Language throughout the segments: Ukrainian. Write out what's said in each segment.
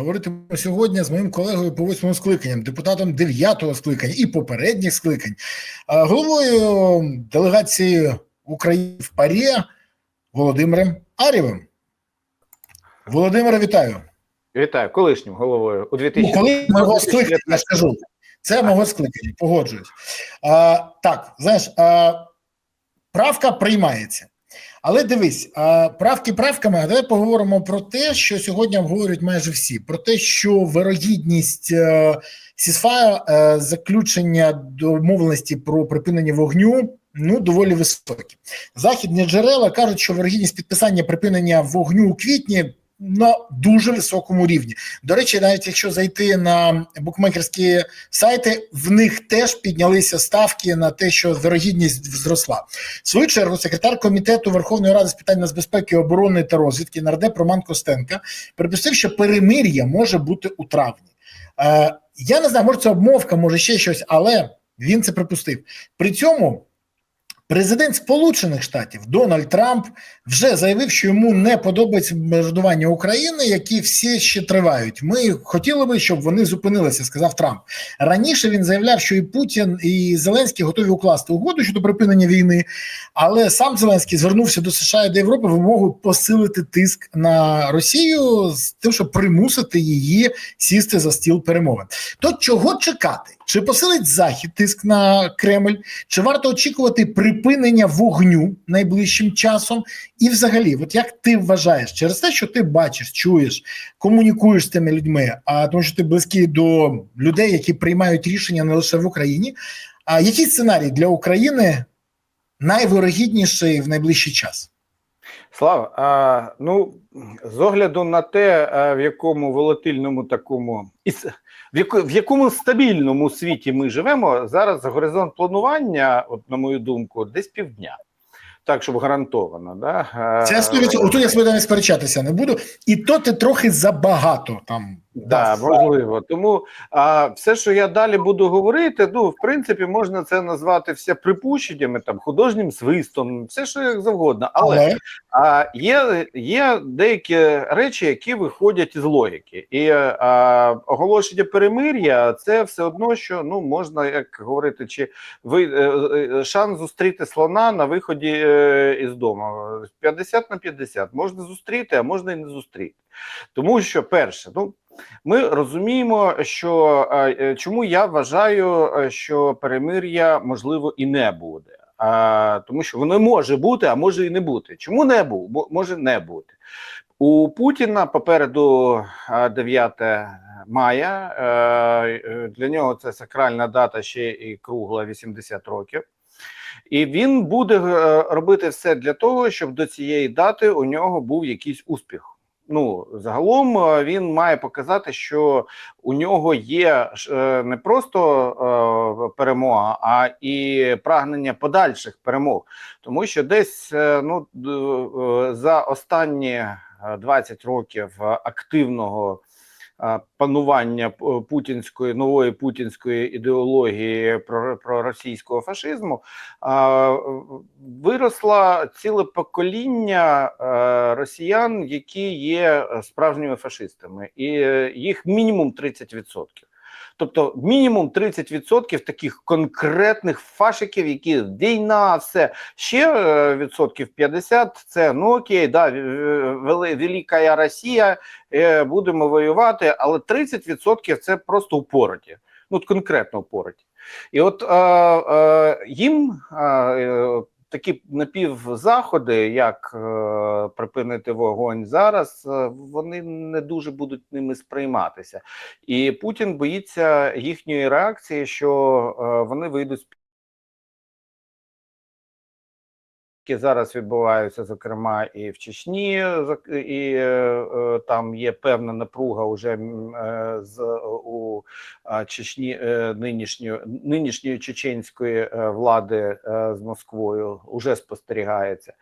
Говоритимемо сьогодні з моїм колегою по восьмому скликанням, депутатом дев'ятого скликання і попередніх скликань, головою делегації України в ПАРЄ Володимиром Арєвим. Володимире, вітаю. Вітаю колишнім головою у 2000... Ну, коли мого скликання, я ж це мого скликання, погоджуюсь. А, так, знаєш, а, правка приймається. Але дивись, правки правками, а давай поговоримо про те, що сьогодні обговорюють майже всі: про те, що вирогідність е, сісфаю е, заключення домовленості про припинення вогню. Ну, доволі високі. Західні джерела кажуть, що вирогідність підписання припинення вогню у квітні на дуже високому рівні. До речі, навіть якщо зайти на букмекерські сайти, в них теж піднялися ставки на те, що вирогідність зросла. В свою чергу секретар комітету Верховної Ради з питань нацбезпеки, оборони та розвідки нардеп Роман Костенка припустив, що перемир'я може бути у травні. Е, я не знаю, може це обмовка, може ще щось, але він це припустив. При цьому. Президент Сполучених Штатів Дональд Трамп вже заявив, що йому не подобається междування України, які всі ще тривають. Ми хотіли би, щоб вони зупинилися, сказав Трамп. Раніше він заявляв, що і Путін, і Зеленський готові укласти угоду щодо припинення війни, але сам Зеленський звернувся до США і до Європи вимогу посилити тиск на Росію з тим, щоб примусити її сісти за стіл перемовин. То чого чекати? Чи посилить Захід тиск на Кремль? Чи варто очікувати припинення вогню найближчим часом? І, взагалі, от як ти вважаєш, через те, що ти бачиш, чуєш, комунікуєш з тими людьми, а тому, що ти близький до людей, які приймають рішення не лише в Україні, а який сценарій для України найвирогідніший в найближчий час? Слава, а, ну з огляду на те, в якому волатильному такому в, якому стабільному світі ми живемо, зараз горизонт планування, от на мою думку, десь півдня. Так, щоб гарантовано, да це 100%. Тут я себе не сперечатися не буду, і то ти трохи забагато там. Да, можливо. Тому а, все, що я далі буду говорити, ну в принципі, можна це назвати все припущеннями, там художнім свистом, все що як завгодно. Але, Але... А, є є деякі речі, які виходять із логіки, і а, оголошення перемир'я це все одно, що ну можна як говорити, чи ви е, е, шанс зустріти слона на виході е, із дому 50 на 50. можна зустріти, а можна і не зустріти. Тому що перше, ну ми розуміємо, що е, чому я вважаю, е, що перемир'я можливо і не буде, а, тому що воно може бути, а може і не бути. Чому не був? може не бути у Путіна попереду 9 мая. Е, для нього це сакральна дата ще і кругла 80 років. І він буде робити все для того, щоб до цієї дати у нього був якийсь успіх. Ну, загалом е, він має показати, що у нього є е, не просто е, перемога, а і прагнення подальших перемог, тому що десь ну за останні 20 років активного панування путінської нової путінської ідеології про, про російського фашизму виросла ціле покоління росіян, які є справжніми фашистами, і їх мінімум 30%. Тобто мінімум 30% таких конкретних фашиків, які війна, все ще е, відсотків 50 Це ну окей, да, велика Росія, е, будемо воювати, але 30% це просто у пороті. Ну конкретно у пороті. І от е, е, їм е, такі напівзаходи, як е, припинити вогонь зараз, е, вони не дуже будуть ними сприйматися, і Путін боїться їхньої реакції, що е, вони вийдуть з які зараз відбуваються, зокрема, і в Чечні, і е, там є певна напруга вже е, з у Чечні е, нинішньої нинішньої чеченської е, влади е, з Москвою вже спостерігається.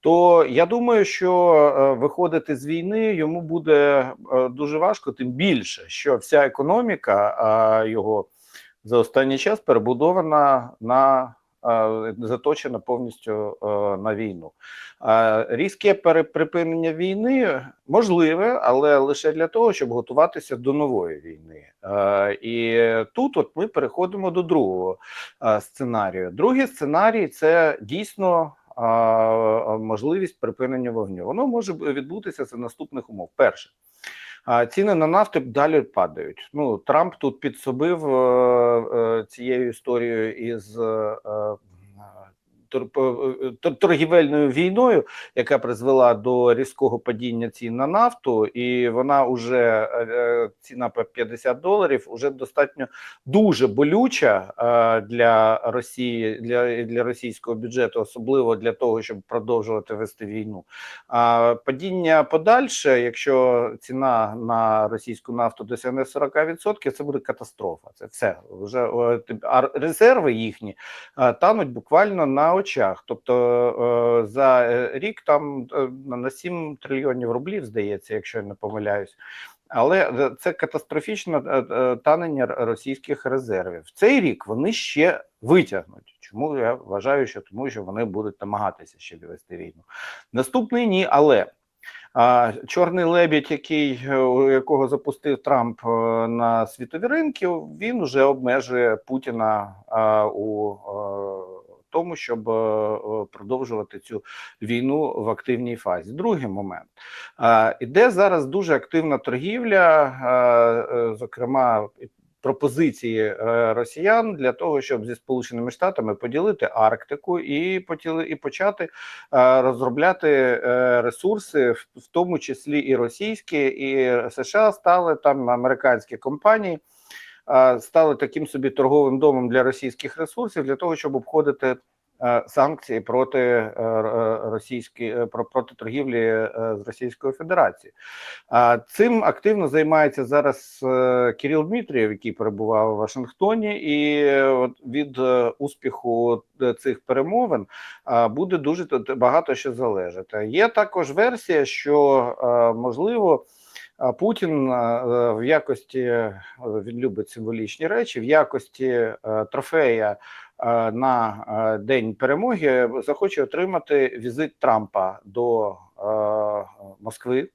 То я думаю, що е, виходити з війни йому буде е, дуже важко, тим більше, що вся економіка е, його за останній час перебудована на е, заточена повністю на війну. Різке припинення війни можливе, але лише для того, щоб готуватися до нової війни. І тут от ми переходимо до другого сценарію. Другий сценарій це дійсно. Можливість припинення вогню. Воно може відбутися за наступних умов. Перше, ціни на нафту далі падають. Ну Трамп тут підсобив е, е, цією історією із е, е, тор- е, тор- торгівельною війною, яка призвела до різкого падіння цін на нафту, і вона вже е, ціна по 50 доларів уже достатньо дуже болюча е, для Росії, для, для російського бюджету, особливо для того, щоб продовжувати вести війну. А падіння подальше, якщо ціна на російську нафту досягне 40%, це буде катастрофа. Це все вже е, а резерви їхні е, тануть буквально на очах. Тобто е, за е, рік там е, на 7 трильйонів рублів, здається, якщо я не помиляюсь. Але це катастрофічне танення російських резервів. В цей рік вони ще витягнуть. Чому я вважаю, що тому, що вони будуть намагатися ще вести війну. Наступний ні, але а, чорний лебідь, який у якого запустив Трамп на світові ринки, він вже обмежує Путіна а, у е, тому, щоб е, е, продовжувати цю війну в активній фазі. Другий момент іде зараз дуже активна торгівля, е, е, зокрема. Пропозиції е, росіян для того, щоб зі сполученими штатами поділити Арктику і потіли і почати е, розробляти е, ресурси, в тому числі і російські, і США стали там американські компанії. Стали таким собі торговим домом для російських ресурсів для того, щоб обходити е, санкції проти е, е, про проти торгівлі з Російською Федерацією. Цим активно займається зараз Кирил Дмитрієв, який перебував у Вашингтоні, і від успіху цих перемовин буде дуже багато що залежати. Є також версія, що можливо. Путін е, в якості е, він любить символічні речі, в якості е, трофея на день перемоги захоче отримати візит Трампа до Москви,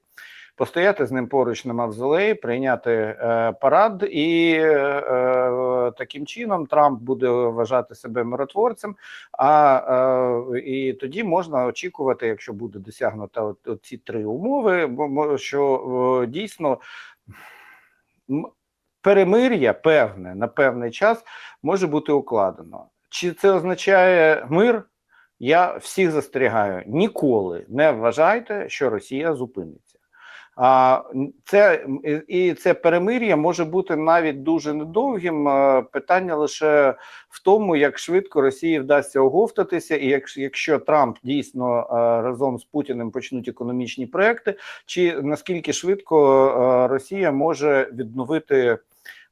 постояти з ним поруч на мавзолеї, прийняти е, парад, і е, е, таким чином Трамп буде вважати себе миротворцем. А е, і тоді можна очікувати, якщо буде досягнуто ці три умови, що е, дійсно. Перемир'я певне на певний час може бути укладено. Чи це означає мир? Я всіх застерігаю: ніколи не вважайте, що Росія зупиниться. Це і- це перемир'я може бути навіть дуже недовгим. Питання лише в тому, як швидко Росії вдасться оговтатися, і якщо, Трамп дійсно разом з Путіним почнуть економічні проекти, чи наскільки швидко Росія може відновити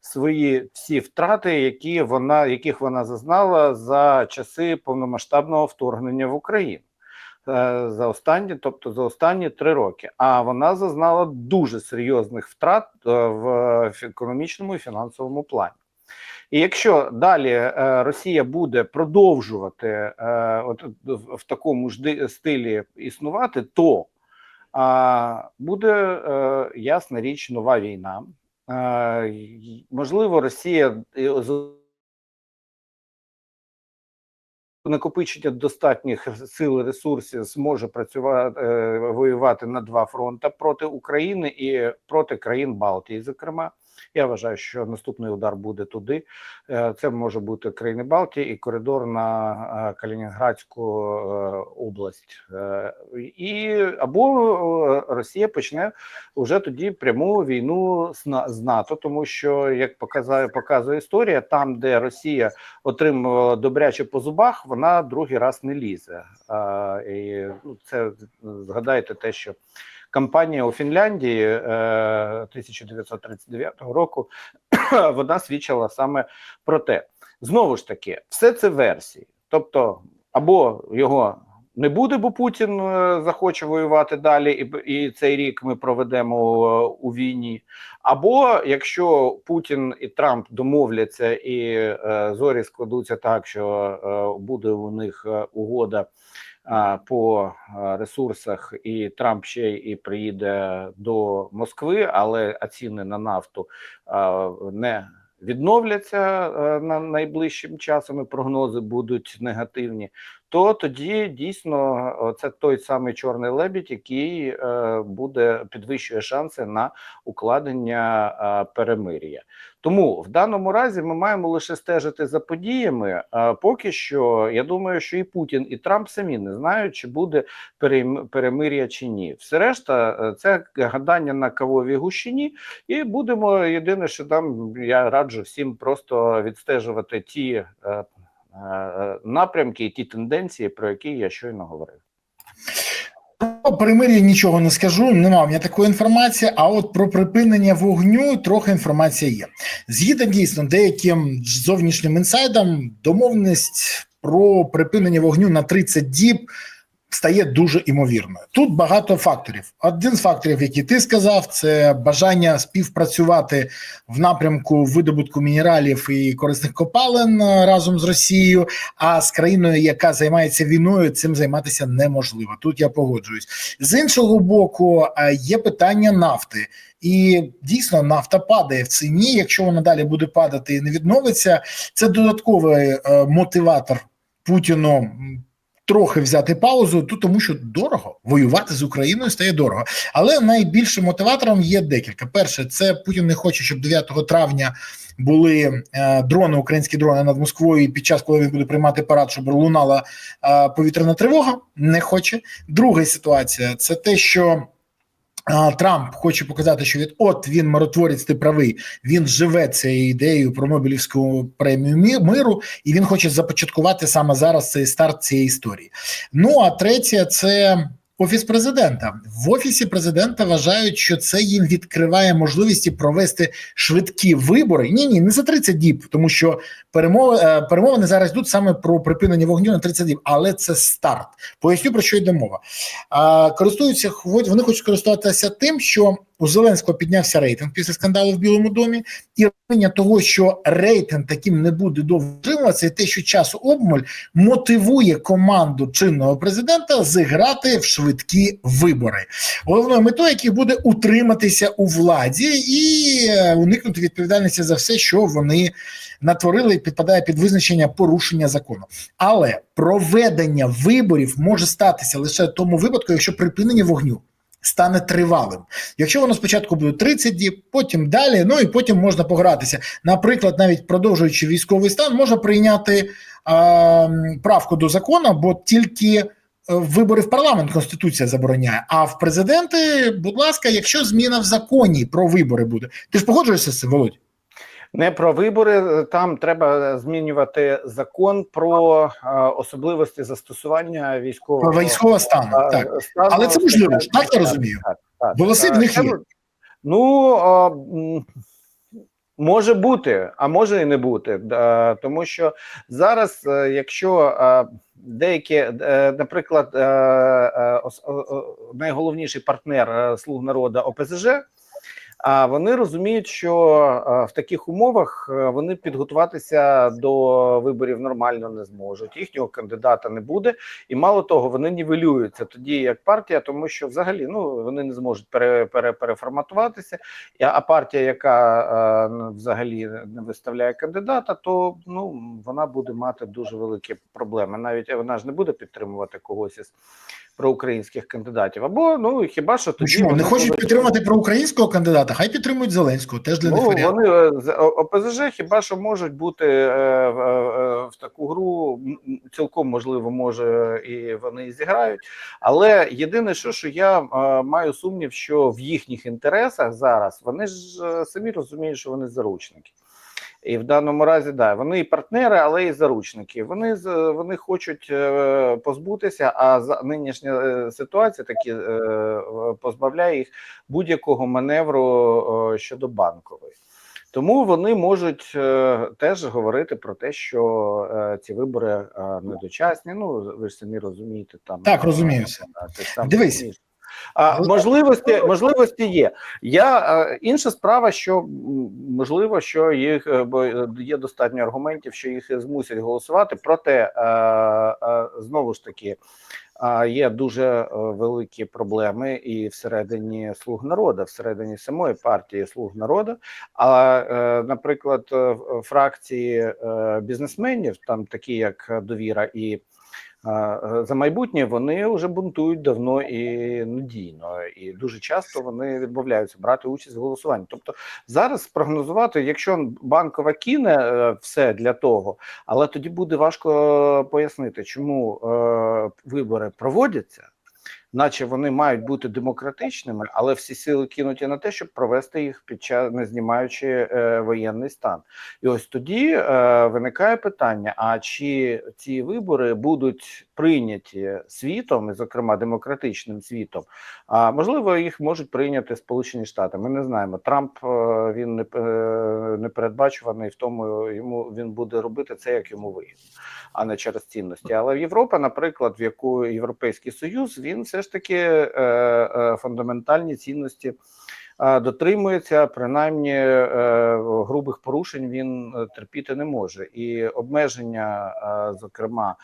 свої всі втрати, які вона яких вона зазнала за часи повномасштабного вторгнення в Україну. Е, За останні, тобто за останні три роки, а вона зазнала дуже серйозних втрат е, в економічному і фінансовому плані. І якщо далі е, Росія буде продовжувати от в, такому ж стилі існувати, то буде ясна річ нова війна. Можливо, Росія накопичення достатніх сил ресурсів зможе працювати е, воювати на два фронти проти України і проти країн Балтії. Зокрема, я вважаю, що наступний удар буде туди. Е, Це може бути країни Балтії і коридор на е, Калінінградську е, область, і або Росія почне вже тоді пряму війну з НАТО, тому що як показує показує історія, там, де Росія отримувала добряче по зубах, вона другий раз не лізе. І, ну, це згадайте те, що кампанія у Фінляндії е, 1939 року вона свідчила саме про те. Знову ж таки, все це версії, тобто або його не буде, бо Путін е, захоче воювати далі, і, і цей рік ми проведемо е, у війні. Або якщо Путін і Трамп домовляться і е, зорі складуться так, що е, буде у них е, угода е, по ресурсах, і Трамп ще і приїде до Москви, але ціни на нафту е, не відновляться на найближчим часом. і Прогнози будуть негативні. То тоді дійсно це той самий чорний лебідь, який е, буде підвищує шанси на укладення е, перемир'я. Тому в даному разі ми маємо лише стежити за подіями. Е, поки що я думаю, що і Путін, і Трамп самі не знають, чи буде перем- перемир'я чи ні. Все решта це гадання на кавовій гущині, і будемо єдине, що там я раджу всім просто відстежувати ті. Е, Напрямки і ті тенденції, про які я щойно говорив. Про перемир'я нічого не скажу, не мав мене такої інформації. А от про припинення вогню трохи інформація є. Згідно дійсно деяким зовнішнім інсайдам, домовленість про припинення вогню на 30 діб стає дуже імовірною. Тут багато факторів. Один з факторів, який ти сказав, це бажання співпрацювати в напрямку видобутку мінералів і корисних копалин е, разом з Росією. А з країною, яка займається війною, цим займатися неможливо. Тут я погоджуюсь. З іншого боку, е, є питання нафти. І дійсно нафта падає в ціні. Якщо вона далі буде падати і не відновиться, це додатковий е, мотиватор Путіну трохи взяти паузу, то тому що дорого воювати з Україною стає дорого. Але найбільшим мотиватором є декілька. Перше, це Путін не хоче, щоб 9 травня були е, дрони, українські дрони над Москвою. І під час, коли він буде приймати парад, щоб лунала е, повітряна тривога. Не хоче. Друга ситуація це те, що. Трамп хоче показати, що від от він миротворець, ти правий. Він живе цією ідеєю про Нобелівську премію мі- миру, і він хоче започаткувати саме зараз цей старт цієї історії. Ну а третє, це офіс президента. В офісі президента вважають, що це їм відкриває можливості провести швидкі вибори. Ні, ні, не за 30 діб, тому що перемови е, перемовини зараз йдуть саме про припинення вогню на 30 діб, але це старт. Поясню про що йде мова. Користуються вони хочуть користуватися тим, що у Зеленського піднявся рейтинг після скандалу в Білому домі, і розуміння того, що рейтинг таким не буде довго втримуватися, і те, що часу обмаль мотивує команду чинного президента зіграти в швидкі вибори, головною метою яких буде утриматися у владі і е, уникнути відповідальності за все, що вони натворили, і підпадає під визначення порушення закону. Але проведення виборів може статися лише в тому випадку, якщо припинення вогню стане тривалим. Якщо воно спочатку буде 30 діб, потім далі, ну і потім можна погратися. Наприклад, навіть продовжуючи військовий стан, можна прийняти а, правку до закону, бо тільки е, вибори в парламент Конституція забороняє. А в президенти, будь ласка, якщо зміна в законі про вибори буде, ти ж погоджуєшся з цим, Володь? Не про вибори, там треба змінювати закон про е, особливості застосування військового Про військового стану, е, так. стану. Але це можливо, так я розумію. Так, так. Голоси в Е, них є. Ну а, може бути, а може і не бути. Е, Тому що зараз, е, якщо е, деякі, е, наприклад, е, е, найголовніший партнер е, слуг народу ОПЗЖ. А вони розуміють, що е, в таких умовах е, вони підготуватися до виборів нормально не зможуть. Їхнього кандидата не буде, і мало того, вони нівелюються тоді як партія, тому що взагалі ну вони не зможуть пере, пере, переформатуватися. А партія, яка е, взагалі не виставляє кандидата, то ну вона буде мати дуже великі проблеми. Навіть вона ж не буде підтримувати когось із проукраїнських кандидатів. Або ну хіба що тоді чому не хочуть підтримати проукраїнського кандидата? Хай підтримують Зеленського, теж для них Ну, варіант. вони е, з- ОПЗЖ хіба що можуть бути е, в, е, таку гру, цілком можливо, може і вони і зіграють. Але єдине, що, що я е, маю сумнів, що в їхніх інтересах зараз вони ж е, самі розуміють, що вони заручники. І в даному разі, да, вони і партнери, але і заручники. Вони з- вони хочуть е, позбутися, а нинішня е, ситуація таки е, позбавляє їх будь-якого маневру е, щодо банкової. Тому вони можуть е, теж говорити про те, що е, ці вибори е, недочасні. Ну ви ж самі розумієте, там Так, розуміюся. е, Дивись. А, можливості, можливості є. Я е, інша справа, що можливо, що їх е, бо е, є достатньо аргументів, що їх змусять голосувати. Проте знову ж таки. А є дуже великі проблеми і всередині слуг народу, всередині самої партії слуг народу. А, наприклад, фракції бізнесменів, там такі як довіра і за майбутнє, вони вже бунтують давно і надійно, і дуже часто вони відмовляються брати участь в голосуванні. Тобто зараз прогнозувати, якщо банкова кине е, все для того, але тоді буде важко пояснити, чому е, вибори проводяться. Наче вони мають бути демократичними, але всі сили кинуті на те, щоб провести їх під час не знімаючи е, воєнний стан. І ось тоді е, виникає питання: а чи ці вибори будуть прийняті світом, і зокрема демократичним світом? А можливо, їх можуть прийняти Сполучені Штати. Ми не знаємо. Трамп е, він не, е, не передбачуваний в тому, йому він буде робити це як йому вигідно, а не через цінності. Але Європа, наприклад, в яку Європейський Союз, він все ж таки е, е, фундаментальні цінності. Дотримується принаймні е, грубих порушень він е, терпіти не може, і обмеження, е, зокрема,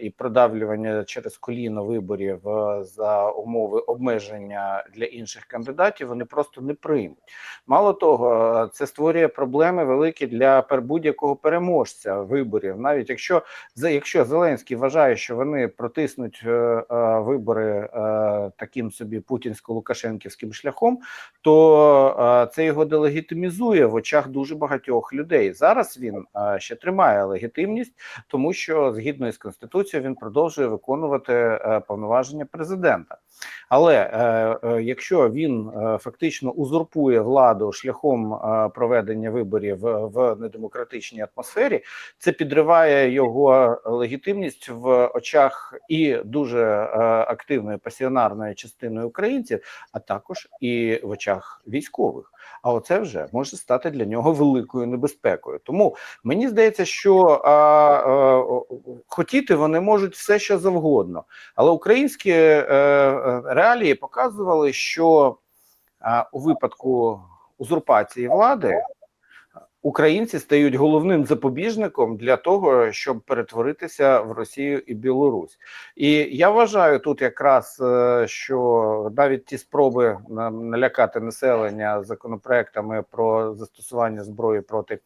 і продавлювання через коліно виборів за умови обмеження для інших кандидатів вони просто не приймуть. Мало того, це створює проблеми великі для будь-якого переможця виборів, навіть якщо якщо Зеленський вважає, що вони протиснуть вибори таким собі путінсько-лукашенківським шляхом, то е, це його делегітимізує в очах дуже багатьох людей. Зараз він е, ще тримає легітимність, тому що згідно із конституцією він продовжує виконувати е, повноваження президента. Але якщо він фактично узурпує владу шляхом проведення виборів в, недемократичній атмосфері, це підриває його легітимність в очах і дуже активної пасіонарної частини українців, а також і в очах військових. А оце вже може стати для нього великою небезпекою. Тому мені здається, що а, а, хотіти вони можуть все, що завгодно, але українські е, е, реалії показували, що а, у випадку узурпації влади українці стають головним запобіжником для того, щоб перетворитися в Росію і Білорусь. І я вважаю тут якраз, е, що навіть ті спроби налякати населення законопроектами про застосування зброї проти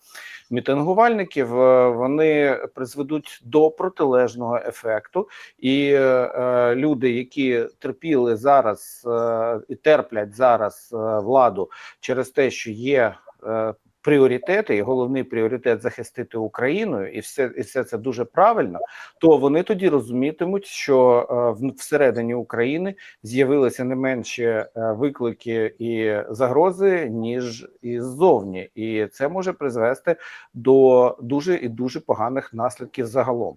мітингувальників, е, вони призведуть до протилежного ефекту, і е, е, люди, які терпіли зараз е, і терплять зараз е, владу через те, що є. е, Пріоритети, і головний пріоритет захистити Україну, і все і все це дуже правильно. То вони тоді розумітимуть, що е, всередині України з'явилися не менші е, виклики і загрози, ніж і ззовні, і це може призвести до дуже і дуже поганих наслідків загалом.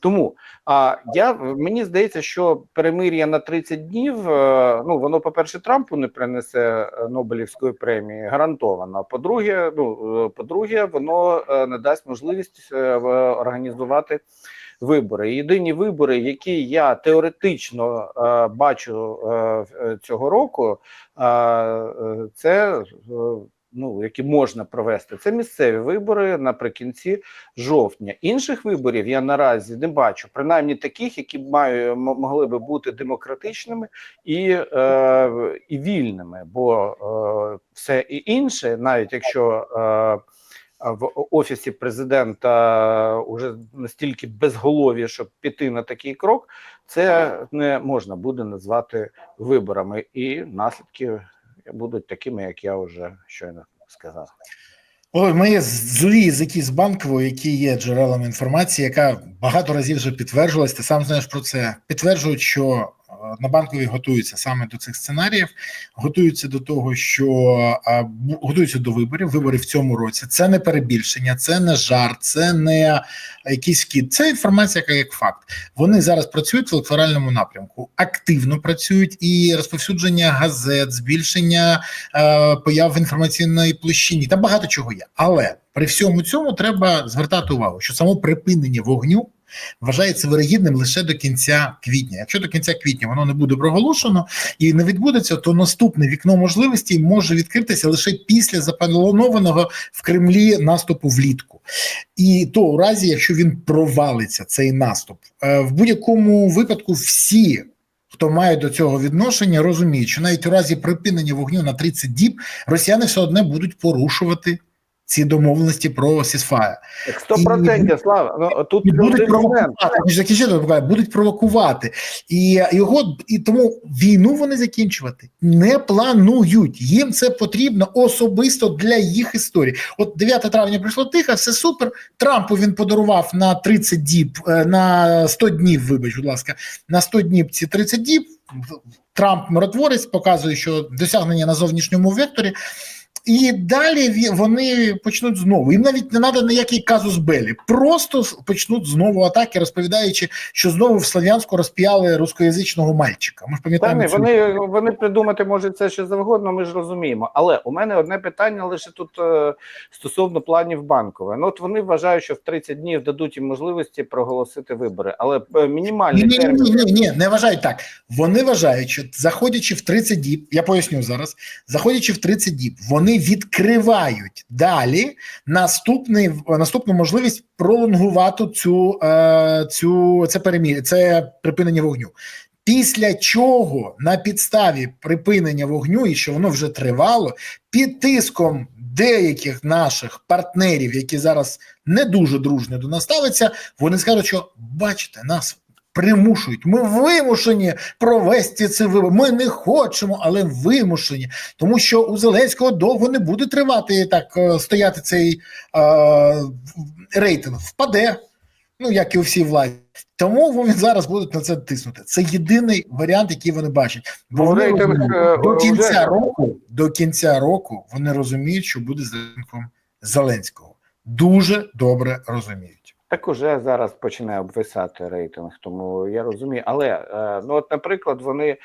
Тому а я мені здається, що перемир'я на 30 днів. е, Ну воно, по-перше, Трампу не принесе е, Нобелівської премії, гарантовано. По-друге, ну е, по-друге, воно е, не дасть можливість організувати вибори. Єдині вибори, які я теоретично бачу цього року, це. Ну, які можна провести, це місцеві вибори наприкінці жовтня. Інших виборів я наразі не бачу, принаймні таких, які маю могли би бути демократичними і, е, і вільними. Бо е, все і інше, навіть якщо е, в офісі президента уже настільки безголові, щоб піти на такий крок, це не можна буде назвати виборами, і наслідки будуть такими, як я вже щойно сказав. Ой, ми є злі язики з банкової, які є джерелами інформації, яка багато разів вже підтверджувалась. Ти сам знаєш про це. Підтверджують, що на банковій готуються саме до цих сценаріїв, готуються до того, що готуються до виборів. Вибори в цьому році. Це не перебільшення, це не жарт, це не якийсь кіт. Це інформація, яка як факт. Вони зараз працюють в електоральному напрямку, активно працюють і розповсюдження газет, збільшення е, появ інформаційної площині. Та багато чого є. Але при всьому цьому треба звертати увагу, що само припинення вогню вважається вирогідним лише до кінця квітня. Якщо до кінця квітня воно не буде проголошено і не відбудеться, то наступне вікно можливостей може відкритися лише після запланованого в Кремлі наступу влітку. І то у разі, якщо він провалиться, цей наступ, Е, в будь-якому випадку всі. Хто має до цього відношення, розуміють, що навіть у разі припинення вогню на 30 діб росіяни все одне будуть порушувати ці домовленості про сісфая. Сто процентів, Слава. Ну, тут І будуть провокувати, закінчити, будуть провокувати. І його і тому війну вони закінчувати не планують. Їм це потрібно особисто для їх історії. От 9 травня прийшло тихо, все супер. Трампу він подарував на 30 діб, е, на 100 днів, вибач, будь ласка, на 100 днів ці 30 діб. Трамп миротворець показує, що досягнення на зовнішньому векторі. І далі вони почнуть знову. Їм навіть не треба ніякий казус Белі. Просто почнуть знову атаки, розповідаючи, що знову в Слов'янську розп'яли рускоязичного мальчика. Ми ж Та пам'ятаємо вони, вони придумати можуть це що завгодно, ми ж розуміємо. Але у мене одне питання лише тут е, стосовно планів банкової. Ну от вони вважають, що в 30 днів дадуть їм можливості проголосити вибори, але е, мінімальний Ні, ні, термін. ні, ні, ні, не вважають так. Вони вважають, що заходячи в 30 діб, я поясню зараз. Заходячи в 30 діб, вони відкривають далі наступний наступну можливість пролонгувати цю, е, цю це перемі... це припинення вогню. Після чого на підставі припинення вогню, і що воно вже тривало, під тиском деяких наших партнерів, які зараз не дуже дружньо до нас ставляться, вони скажуть, що бачите, нас примушують. Ми вимушені провести це вибори. Ми не хочемо, але вимушені, тому що у Зеленського довго не буде тривати так е, стояти цей е, рейтинг. Впаде. Ну, як і у всій владі. Тому вони зараз будуть на це тиснути. Це єдиний варіант, який вони бачать. Бо вони рейтинг, розуміють, е, до кінця вже- року, до кінця року вони розуміють, що буде з рейтингом Зеленського. Дуже добре розуміють. Так уже зараз починає обвисати рейтинг, тому я розумію. Але е, ну от, наприклад, вони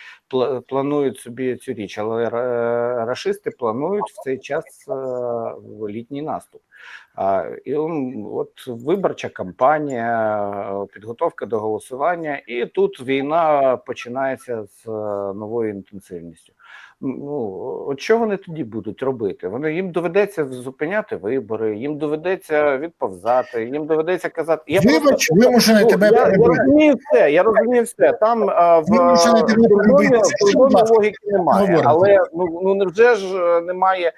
планують собі цю річ, але е, рашисти планують в цей час е, літній наступ. І от виборча кампанія, підготовка до голосування, і тут війна починається з новою інтенсивністю. Ну от що вони тоді будуть робити? Вони їм доведеться зупиняти вибори, їм доведеться відповзати, їм доведеться казати. Я Вибач, просто- вимушений Ну, тебе я, я розумію все. Я розумію все. Там а, в тебе логіки немає, але ну ну невже ж е, немає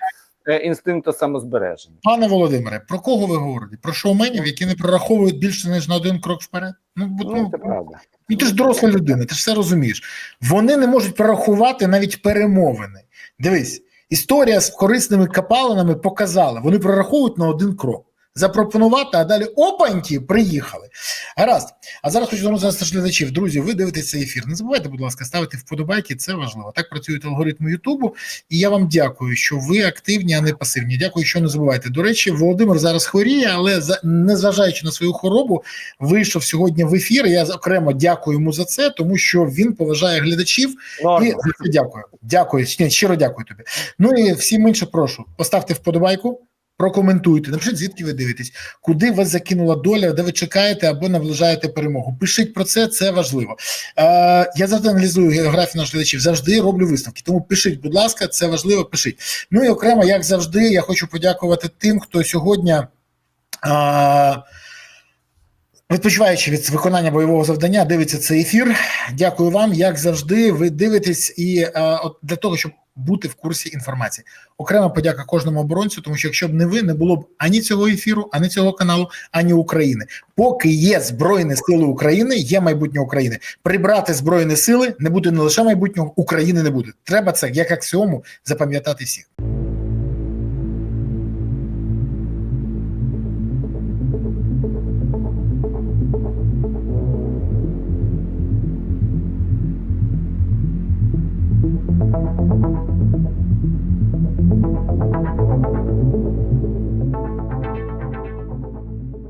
інстинкту самозбереження? Пане Володимире, про кого ви говорите? Про шоуменів, які не прораховують більше ніж на один крок вперед? Ну, бо, Ну ну, це правда. ну ти ж доросла людина, ти ж все розумієш. Вони не можуть прорахувати навіть перемовини. Дивись, історія з корисними капалинами показала, вони прораховують на один крок. Запропонувати, а далі опаньки приїхали. Гаразд. А зараз хочу звернутися до глядачів. Друзі, ви дивитесь цей ефір. Не забувайте, будь ласка, ставити вподобайки, це важливо. Так працюють алгоритми Ютубу. І я вам дякую, що ви активні, а не пасивні. Дякую, що не забувайте. До речі, Володимир зараз хворіє, але незважаючи на свою хворобу, вийшов сьогодні в ефір. Я окремо дякую йому за це, тому що він поважає глядачів. І за це дякую. Дякую. Ні, щиро дякую тобі. Ну і всім інше прошу. Поставте вподобайку. Прокоментуйте, напишіть, звідки ви дивитесь, куди вас закинула доля, де ви чекаєте або наближаєте перемогу. Пишіть про це, це важливо. Е, я завжди аналізую географію наших глядачів, завжди роблю висновки. Тому пишіть, будь ласка, це важливо. Пишіть. Ну і окремо, як завжди, я хочу подякувати тим, хто сьогодні. Е, Відпочиваючи від виконання бойового завдання, дивиться цей ефір. Дякую вам, як завжди. Ви дивитесь і е, от для того, щоб бути в курсі інформації. Окрема подяка кожному оборонцю, тому що якщо б не ви, не було б ані цього ефіру, ані цього каналу, ані України. Поки є збройні сили України, є майбутнє України. Прибрати збройні сили не буде не лише майбутнього України, не буде. Треба це як аксіому запам'ятати всіх.